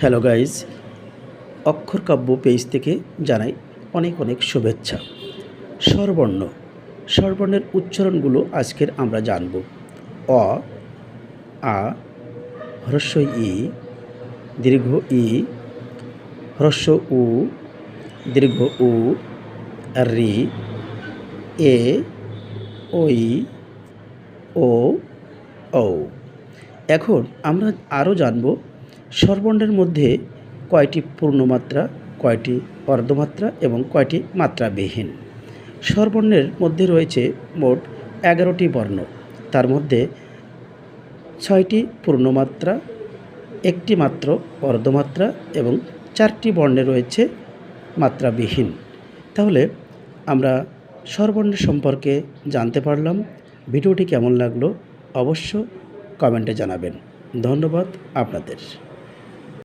Hello guys, অক্ষর কাব্য page থেকে জানাই অনেক অনেক শুভেচ্ছা। স্বরবর্ণ, স্বরবর্ণের উচ্চারণগুলো আজকের আমরা জানব। অ, আ হ্রস্ব ই, দীর্ঘ ই, হ্রস্ব উ, দীর্ঘ উ, রি, এ, ওই, ও ও এখন আমরা আরও জানব স্বরবর্ণের মধ্যে কয়টি পূর্ণমাত্রা, কয়টি অর্ধমাত্রা এবং কয়টি মাত্রাবিহীন? স্বরবর্ণের মধ্যে রয়েছে মোট এগারোটি বর্ণ। তার মধ্যে ছয়টি পূর্ণমাত্রা, একটি মাত্র অর্ধমাত্রা এবং চারটি বর্ণে রয়েছে মাত্রাবিহীন। তাহলে আমরা স্বরবর্ণের সম্পর্কে জানতে পারলাম। ভিডিওটি কেমন লাগল অবশ্য কমেন্টে জানাবেন। ধন্যবাদ আপনাদের।